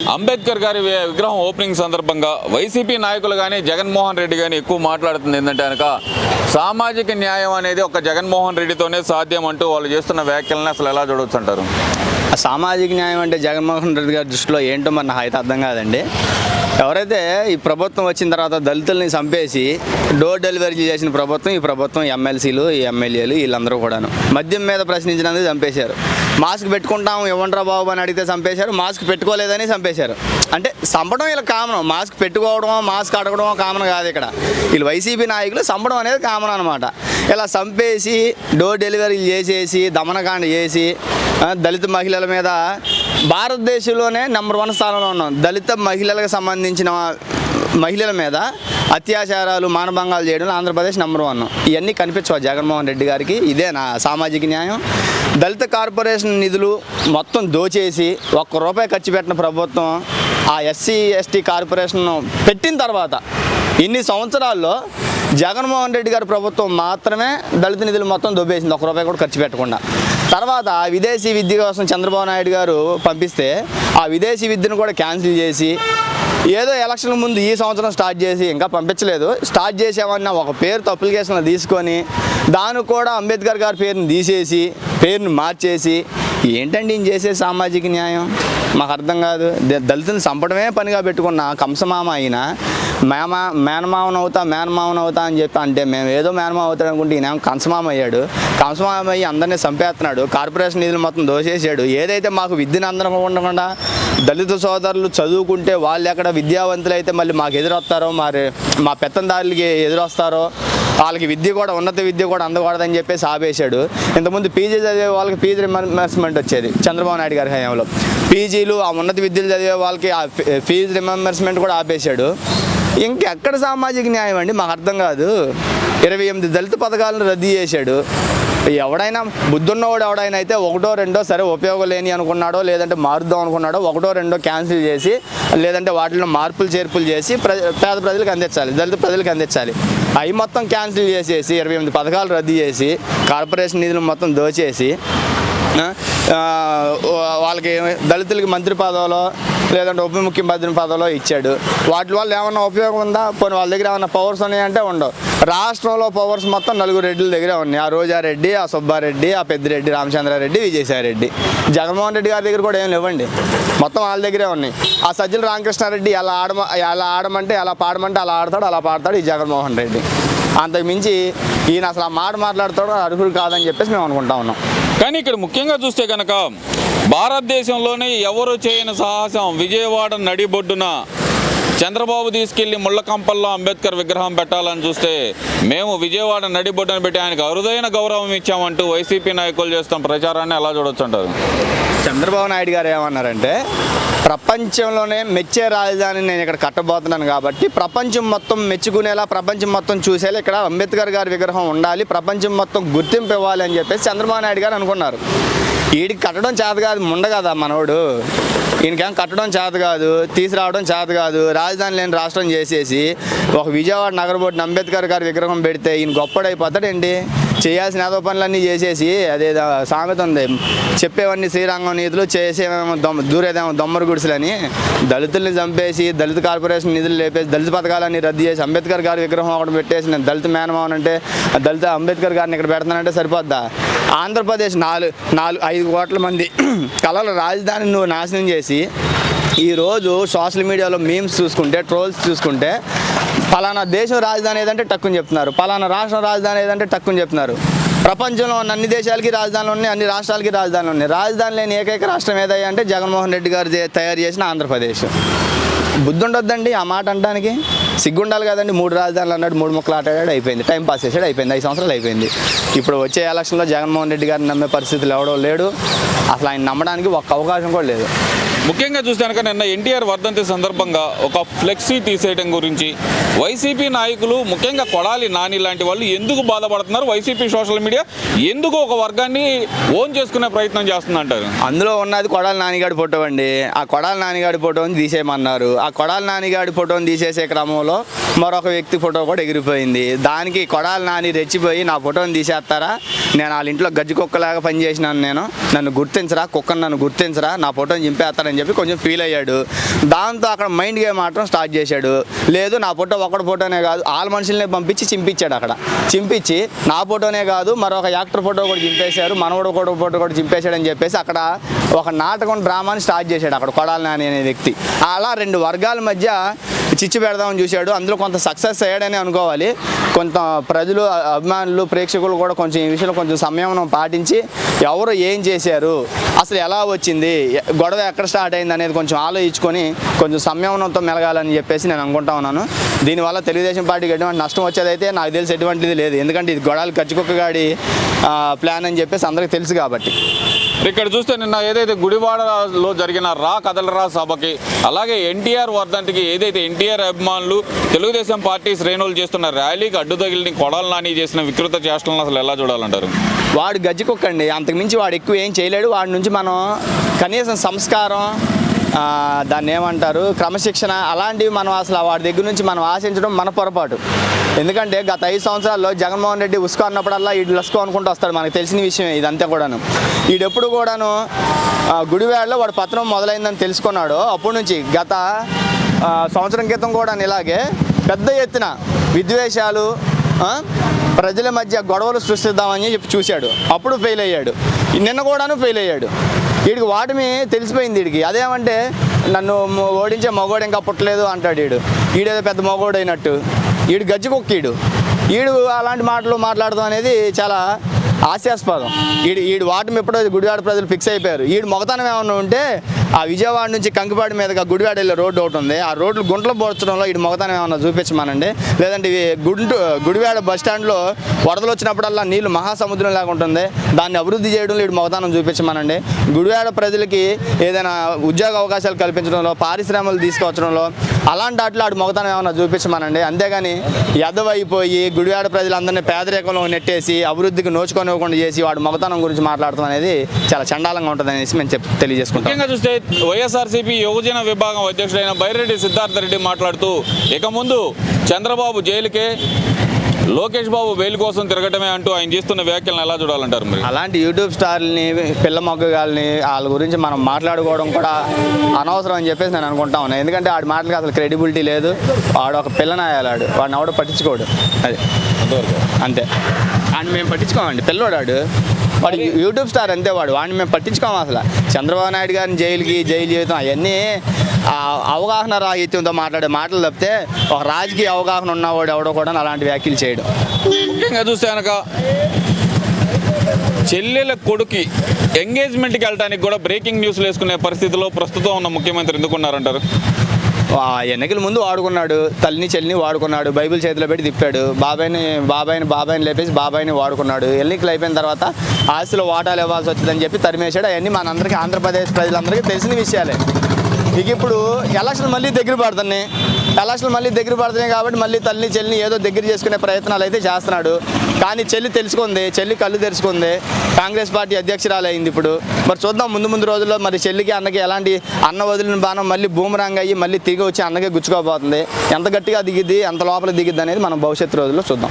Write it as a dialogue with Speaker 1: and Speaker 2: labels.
Speaker 1: అంబేద్కర్ గారి విగ్రహం ఓపెనింగ్ సందర్భంగా వైసీపీ నాయకులు కానీ జగన్మోహన్ రెడ్డి కానీ ఎక్కువ మాట్లాడుతుంది ఏంటంటే కనుక సామాజిక న్యాయం అనేది ఒక జగన్మోహన్ రెడ్డితోనే సాధ్యం అంటూ వాళ్ళు చేస్తున్న వ్యాఖ్యలను అసలు ఎలా చూడవచ్చు అంటారు
Speaker 2: ఆ సామాజిక న్యాయం అంటే జగన్మోహన్ రెడ్డి గారి దృష్టిలో ఏంటో మన అయితే అర్థం కాదండి. ఎవరైతే ఈ ప్రభుత్వం వచ్చిన తర్వాత దళితుల్ని చంపేసి డోర్ డెలివరీ చేసిన ప్రభుత్వం ఈ ప్రభుత్వం ఎమ్మెల్సీలు ఈ ఎమ్మెల్యేలు వీళ్ళందరూ కూడాను మద్యం మీద ప్రశ్నించినందుకు చంపేశారు. మాస్క్ పెట్టుకుంటాం ఇవ్వండ్రా బాబు అని అడిగితే చంపేశారు మాస్క్ పెట్టుకోలేదని చంపేశారు. అంటే చంపడం వీళ్ళ కామన్. మాస్క్ పెట్టుకోవడం మాస్క్ అడగడం కామన్ కాదు ఇక్కడ. వీళ్ళు వైసీపీ నాయకులు చంపడం అనేది కామన్ అనమాట ఇలా చంపేసి డోర్ డెలివరీలు చేసేసి దమనకాండ చేసి దళిత మహిళల మీద భారతదేశంలోనే నెంబర్ వన్ స్థానంలో ఉన్నాం. దళిత మహిళలకు సంబంధించిన మహిళల మీద అత్యాచారాలు మానభంగాలు చేయడంలో ఆంధ్రప్రదేశ్ నెంబర్ వన్ ఇవన్నీ కనిపించవు? జగన్మోహన్ రెడ్డి గారికి ఇదే నా సామాజిక న్యాయం. దళిత కార్పొరేషన్ నిధులు మొత్తం దోచేసి ఒక్క రూపాయి ఖర్చు పెట్టిన ప్రభుత్వం ఆ ఎస్సీ ఎస్టీ కార్పొరేషన్ పెట్టిన తర్వాత ఇన్ని సంవత్సరాల్లో జగన్మోహన్ రెడ్డి గారి ప్రభుత్వం మాత్రమే దళిత నిధులు మొత్తం దొబ్బేసింది ఒక రూపాయి కూడా ఖర్చు పెట్టకుండా. తర్వాత విదేశీ విద్య కోసం చంద్రబాబు నాయుడు గారు పంపిస్తే ఆ విదేశీ విద్యను కూడా క్యాన్సిల్ చేసి ఏదో ఎలక్షన్ ముందు ఈ సంవత్సరం స్టార్ట్ చేసి ఇంకా పంపించలేదు. స్టార్ట్ చేసామన్న ఒక పేరుతో అప్లికేషన్ తీసుకొని దానికి కూడా అంబేద్కర్ గారి పేరుని తీసేసి పేరుని మార్చేసి ఏంటండి ఈయన చేసే సామాజిక న్యాయం? మాకు అర్థం కాదు. ద- దళితుని చంపడమే పనిగా పెట్టుకున్న కంసమామ అయినా మేమ మేనమామను అవుతా మేనమామను అవుతా అని చెప్పి అంటే మేము ఏదో మేనమామ అవుతాడు అనుకుంటే ఈయన కంసమామ అయ్యాడు. కంసమామ అయ్యి అందరినీ చంపేస్తున్నాడు. కార్పొరేషన్ నిధులు మొత్తం దోసేసాడు. ఏదైతే మాకు విద్యను అందరం ఉండకుండా దళిత సోదరులు చదువుకుంటే వాళ్ళు ఎక్కడ విద్యావంతులు అయితే మళ్ళీ మాకు ఎదురొస్తారో మరి మా పెత్తందారులకి ఎదురొస్తారో వాళ్ళకి విద్య కూడా ఉన్నత విద్య కూడా అందకూడదని చెప్పేసి ఆపేశాడు. ఇంతకుముందు పీజీ చదివే వాళ్ళకి పీజీ రిమెంబర్స్మెంట్ వచ్చేది చంద్రబాబు నాయుడు గారి హయాంలో. పీజీలు ఆ ఉన్నత విద్యలు చదివే వాళ్ళకి ఆ ఫీజు రిమెంబర్స్మెంట్ కూడా ఆపేశాడు. ఇంకెక్కడ సామాజిక న్యాయం అండి? మాకు అర్థం కాదు. ఇరవై ఎనిమిది దళిత పథకాలను రద్దు చేశాడు. ఎవడైనా బుద్ధున్నవాడు ఎవడైనా అయితే ఒకటో రెండో సరే ఉపయోగం లేని అనుకున్నాడో లేదంటే మారుద్దాం అనుకున్నాడో ఒకటో రెండో క్యాన్సిల్ చేసి లేదంటే వాటిలో మార్పులు చేర్పులు చేసి ప్ర పేద ప్రజలకు అందించాలి దళిత ప్రజలకు అందించాలి. అవి మొత్తం క్యాన్సిల్ చేసేసి ఇరవై ఎనిమిది పథకాలు రద్దు చేసి కార్పొరేషన్ నిధులు మొత్తం దోచేసి వాళ్ళకి దళితులకి మంత్రి పదవిలో లేదంటే ఉప ముఖ్యమంత్రి పదవిలో ఇచ్చాడు. వాటి వల్ల ఏమన్నా ఉపయోగం ఉందా? పోనీ వాళ్ళ దగ్గర ఏమన్నా పవర్స్ ఉన్నాయంటే ఉండవు. రాష్ట్రంలో పవర్స్ మొత్తం నలుగురు రెడ్డిల దగ్గరే ఉన్నాయి. ఆ రోజారెడ్డి ఆ సుబ్బారెడ్డి ఆ పెద్దిరెడ్డి రామచంద్రారెడ్డి విజయసాయిరెడ్డి. జగన్మోహన్ రెడ్డి గారి దగ్గర కూడా ఏం లేవండి. మొత్తం వాళ్ళ దగ్గరే ఉన్నాయి. ఆ సజ్జల రామకృష్ణారెడ్డి ఎలా ఆడమ ఎలా ఆడమంటే ఎలా పాడమంటే అలా ఆడతాడు అలా పాడతాడు ఈ జగన్మోహన్ రెడ్డి. అంతకు మించి ఈయన అసలు ఆ మాట మాట్లాడతాడు అర్హుడు కాదని చెప్పేసి మేము అనుకుంటా ఉన్నాం.
Speaker 1: కానీ ఇక్కడ ముఖ్యంగా చూస్తే కనుక భారతదేశంలోనే ఎవరు చేయని సాహసం విజయవాడ నడిబొడ్డున చంద్రబాబు తీసుకెళ్ళి ముళ్ళకంపల్లో అంబేద్కర్ విగ్రహం పెట్టాలని చూస్తే మేము విజయవాడ నడిబొడ్డున పెట్టి ఆయనకు అరుదైన గౌరవం ఇచ్చామంటూ వైసీపీ నాయకులు చేస్తున్న ప్రచారాన్ని ఎలా చూడొచ్చు అంటారు?
Speaker 2: చంద్రబాబు నాయుడు గారు ఏమన్నారంటే ప్రపంచంలోనే మెచ్చే రాజధాని నేను ఇక్కడ కట్టబోతున్నాను కాబట్టి ప్రపంచం మొత్తం మెచ్చుకునేలా ప్రపంచం మొత్తం చూసేలా ఇక్కడ అంబేద్కర్ గారి విగ్రహం ఉండాలి ప్రపంచం మొత్తం గుర్తింపు ఇవ్వాలి అని చెప్పేసి చంద్రబాబు నాయుడు గారు అనుకున్నారు. వీడికి కట్టడం చేత కాదు ముండ కదా మనోడు. ఈయనకేం కట్టడం చేత కాదు తీసుకురావడం చేత కాదు రాజధాని లేని రాష్ట్రం చేసేసి ఒక విజయవాడ నగరబోటిన అంబేద్కర్ గారి విగ్రహం పెడితే ఈయన గొప్పడైపోతాడండి చేయాల్సిన ఏదో పనులన్నీ చేసేసి అదే సామెత ఉంది చెప్పేవన్నీ శ్రీరంగం నీతులు చేసేమేమో దొమ్మ దూరేదేమో దొమ్మరు గుడిసెలని దళితుల్ని చంపేసి దళిత కార్పొరేషన్ నిధులు లేపేసి దళిత పథకాలన్నీ రద్దు చేసి అంబేద్కర్ గారి విగ్రహం ఒకటి పెట్టేసి నేను దళిత మేనమావన్ అంటే ఆ దళిత అంబేద్కర్ గారిని ఇక్కడ పెడతానంటే సరిపోద్దా? ఆంధ్రప్రదేశ్ నాలుగు నాలుగు ఐదు కోట్ల మంది కళల రాజధానిని నువ్వు నాశనం చేసి ఈరోజు సోషల్ మీడియాలో మీమ్స్ చూసుకుంటే ట్రోల్స్ చూసుకుంటే పలానా దేశం రాజధాని ఏదంటే టక్కుని చెప్తున్నారు. పలానా రాష్ట్రం రాజధాని ఏదంటే టక్కుని చెప్తున్నారు. ప్రపంచంలో ఉన్న అన్ని దేశాలకి రాజధానులు ఉన్నాయి అన్ని రాష్ట్రాలకి రాజధానులు ఉన్నాయి. రాజధాని లేని ఏకైక రాష్ట్రం ఏదయ్యా అంటే జగన్మోహన్ రెడ్డి గారు తయారు చేసిన ఆంధ్రప్రదేశ్. బుద్ధి ఉండొద్దండి ఆ మాట అంటానికి. సిగ్గుండాలి కదండి మూడు రాజధానులు అన్నాడు మూడు ముక్కలు ఆటాడాడు అయిపోయింది. టైం పాస్ చేసాడు అయిపోయింది. ఐదు సంవత్సరాలు అయిపోయింది. ఇప్పుడు వచ్చే ఎలక్షన్లో జగన్మోహన్ రెడ్డి గారిని నమ్మే పరిస్థితులు ఎవడో లేడు. అసలు ఆయన నమ్మడానికి ఒక్క అవకాశం కూడా లేదు.
Speaker 1: ముఖ్యంగా చూస్తే కనుక నిన్న ఎన్టీఆర్ వర్ధంతి సందర్భంగా ఒక ఫ్లెక్సీ తీసేయడం గురించి వైసీపీ నాయకులు ముఖ్యంగా కొడాలి నాని లాంటి వాళ్ళు ఎందుకు బాధపడుతున్నారు? వైసీపీ సోషల్ మీడియా ఎందుకు ఒక వర్గాన్ని ఓన్ చేసుకునే ప్రయత్నం చేస్తుందంటారు?
Speaker 2: అందులో ఉన్నది కొడాలి నానిగాడి ఫోటో అండి. ఆ కొడాలి నానిగాడి ఫోటోని తీసేయమన్నారు. ఆ కొడాలి నానిగాడి ఫోటోని తీసేసే క్రమంలో మరొక వ్యక్తి ఫోటో కూడా ఎగిరిపోయింది. దానికి కొడాలి నాని రెచ్చిపోయి నా ఫోటోని తీసేస్తారా? నేను వాళ్ళ ఇంట్లో గజ్జి కుక్కలాగా పనిచేసినాను నేను. నన్ను గుర్తించరా? కుక్కను నన్ను గుర్తించరా? నా ఫోటోని చింపేస్తారని అని చెప్పి కొంచెం ఫీల్ అయ్యాడు. దాంతో అక్కడ మైండ్ గేమ్ ఆడటం స్టార్ట్ చేశాడు. లేదు నా ఫోటో ఒకటి ఫోటోనే కాదు ఆల్ మనుషుల్ని పంపించి చింపించాడు అక్కడ. చింపించి నా ఫోటోనే కాదు మరొక యాక్టర్ ఫోటో కూడా చింపేశారు మనవడు కూడా ఫోటో కూడా చింపేశాడు అని చెప్పేసి అక్కడ ఒక నాటకం డ్రామాని స్టార్ట్ చేశాడు అక్కడ కొడాలి నాని అనే వ్యక్తి. అలా రెండు వర్గాల మధ్య చిచ్చు పెడదామని చూశాడు. అందులో కొంత సక్సెస్ అయ్యాడని అనుకోవాలి. కొంత ప్రజలు అభిమానులు ప్రేక్షకులు కూడా కొంచెం ఈ విషయంలో కొంచెం సంయమనం పాటించి ఎవరు ఏం చేశారు అసలు ఎలా వచ్చింది గొడవ ఎక్కడ స్టార్ట్ అయింది అనేది కొంచెం ఆలోచించుకొని కొంచెం సంయమనంతో మెలగాలని చెప్పేసి నేను అనుకుంటా ఉన్నాను. దీనివల్ల తెలుగుదేశం పార్టీకి ఎటువంటి నష్టం వచ్చేదైతే నాకు తెలిసి ఎటువంటిది లేదు. ఎందుకంటే ఇది గొడవలు కచ్చుకొక్కగాడి ప్లాన్ అని చెప్పేసి అందరికీ తెలుసు కాబట్టి.
Speaker 1: ఇక్కడ చూస్తే నిన్న ఏదైతే గుడివాడలో జరిగిన రా కదలరా సభకి అలాగే ఎన్టీఆర్ వర్ధంతికి ఏదైతే ఎన్టీఆర్ అభిమానులు తెలుగుదేశం పార్టీ శ్రేణులు చేస్తున్న ర్యాలీకి అడ్డు తగిలిని కొడాలు నాని చేసిన వికృత చేష్టలను అసలు ఎలా చూడాలంటారు?
Speaker 2: వాడు గజ్జికొక్కండి. అంతకుమించి వాడు ఎక్కువ ఏం చేయలేడు. వాడి నుంచి మనం కనీసం సంస్కారం దాన్ని ఏమంటారు క్రమశిక్షణ అలాంటివి మనం అసలు వాడి దగ్గర నుంచి మనం ఆశించడం మన పొరపాటు. ఎందుకంటే గత ఐదు సంవత్సరాల్లో జగన్మోహన్ రెడ్డి ఉసుకో అన్నప్పుడల్లా ఈడు లస్కో అనుకుంటూ వస్తాడు. మనకు తెలిసిన విషయం ఇదంతా కూడాను. ఈడెప్పుడు కూడాను గుడివాడలో వాడు పత్రం మొదలైందని తెలుసుకున్నాడు. అప్పటి నుంచి గత సంవత్సరం క్రితం కూడా ఇలాగే పెద్ద ఎత్తున విద్వేషాలు ప్రజల మధ్య గొడవలు సృష్టిద్దామని చెప్పి చూశాడు. అప్పుడు ఫెయిల్ అయ్యాడు. నిన్న కూడాను ఫెయిల్ అయ్యాడు. వీడికి వాటమి తెలిసిపోయింది వీడికి. అదేమంటే నన్ను ఓడించే మగోడు ఇంకా పుట్టలేదు అంటాడు వీడు. వీడేదో పెద్ద మగోడు అయినట్టు వీడు గజ్జి కుక్కీడు. వీడు అలాంటి మాటలు మాట్లాడడం అనేది చాలా హాస్యాస్పదం. వీడు వీడు వాటమి ఎప్పుడో గుడివాడ ప్రజలు ఫిక్స్ అయిపోయారు. వీడు మొగతనం ఏమన్నా ఉంటే ఆ విజయవాడ నుంచి కంకిపాడి మీదుగా గుడివాడ వెళ్ళే రోడ్డు ఒకటి ఉంది. ఆ రోడ్లు గుంటలు పోర్చడంలో ఇటు మొగతానం ఏమన్నా చూపించమనండి. లేదంటే ఇవి గుంటు గుడివాడ బస్ స్టాండ్లో వరదలు వచ్చినప్పుడల్లా నీళ్ళు మహాసముద్రం లాగా ఉంటుంది. దాన్ని అభివృద్ధి చేయడంలో ఇటు మొగతానం చూపించమనండి. గుడివాడ ప్రజలకి ఏదైనా ఉద్యోగ అవకాశాలు కల్పించడంలో పారిశ్రామలు తీసుకొచ్చడంలో అలాంటి వాటిలో ఆడు మొగతనం ఏమన్నా చూపించమనండి. అంతేగాని ఎదవైపోయి గుడివాడ ప్రజలందరినీ పేదరికంలో నెట్టేసి అభివృద్ధికి నోచుకొనివ్వకుండా చేసి వాడు మొగతనం గురించి మాట్లాడటం అనేది చాలా చండాలంగా ఉంటుంది అనేసి మేము చెప్ తెలియజేసుకుంటాం
Speaker 1: చూస్తే వైఎస్ఆర్సీపీ యువజన విభాగం అధ్యక్షుడైన బైరెడ్డి సిద్ధార్థ రెడ్డి మాట్లాడుతూ ఇక ముందు చంద్రబాబు జైలుకే లోకేష్ బాబు బెయిల్ కోసం తిరగటమే అంటూ ఆయన చేస్తున్న వ్యాఖ్యలను ఎలా చూడాలంటారు మరి?
Speaker 2: అలాంటి యూట్యూబ్ స్టార్ని పిల్ల మొగ్గగాల్ని వాళ్ళ గురించి మనం మాట్లాడుకోవడం కూడా అనవసరం అని చెప్పేసి నేను అనుకుంటా ఉన్నాను ఎందుకంటే ఆడి మాటలకి అసలు క్రెడిబిలిటీ లేదు. వాడు ఒక పిల్లనాయాలాడు వాడిని ఎవడో పట్టించుకోడు. అది. అంతే. వాడిని మేము పట్టించుకోమండి. పిల్లోడాడు వాడు యూట్యూబ్ స్టార్ అంతే వాడు. వాడిని మేము పట్టించుకోము అసలు. చంద్రబాబు నాయుడు గారిని జైలుకి జైలు జీవితం అవన్నీ అవగాహన రాహిత్యంతో మాట్లాడే మాటలు తప్పితే ఒక రాజకీయ అవగాహన ఉన్నవాడు ఎవడో కూడా అలాంటి వ్యాఖ్యలు చేయడం.
Speaker 1: ముఖ్యంగా చూస్తే కనుక చెల్లెల కొడుకి ఎంగేజ్మెంట్కి వెళ్ళడానికి కూడా బ్రేకింగ్ న్యూస్లు వేసుకునే పరిస్థితిలో ప్రస్తుతం ఉన్న ముఖ్యమంత్రి ఎందుకున్నారంటారు
Speaker 2: ఆ ఎన్నికల ముందు వాడుకున్నాడు. తల్లిని చెల్లిని వాడుకున్నాడు. బైబిల్ చేతిలో పెట్టి తిప్పాడు. బాబాయ్ని బాబాయ్ని బాబాయ్ని లేపేసి బాబాయ్ని వాడుకున్నాడు. ఎన్నికలు అయిపోయిన తర్వాత ఆస్తిలో వాటాలు ఇవ్వాల్సి వచ్చిందని చెప్పి తరిమేశాడు. అవన్నీ మనందరికీ ఆంధ్రప్రదేశ్ ప్రజలందరికీ తెలిసిన విషయాలే. ఇక ఇప్పుడు ఎలక్షన్ మళ్ళీ దగ్గర పడుతున్నాయి. కళాశాల మళ్ళీ దగ్గర పడుతున్నాయి కాబట్టి మళ్ళీ తల్లిని చెల్లిని ఏదో దగ్గర చేసుకునే ప్రయత్నాలు అయితే చేస్తున్నాడు. కానీ చెల్లి తెలుసుకుంది చెల్లి కళ్ళు తెరుచుకుంది. కాంగ్రెస్ పార్టీ అధ్యక్షురాలైంది ఇప్పుడు. మరి చూద్దాం ముందు ముందు రోజుల్లో మరి చెల్లికి అన్నకి ఎలాంటి అన్న వదిలిన బాణం మళ్ళీ భూమరాంగ్ అయ్యి మళ్ళీ తిరిగి వచ్చి అన్నకే గుచ్చుకోబోతుంది. ఎంత గట్టిగా దిగిద్ది ఎంత లోపల దిగిద్ది అనేది మనం భవిష్యత్తు రోజుల్లో చూద్దాం.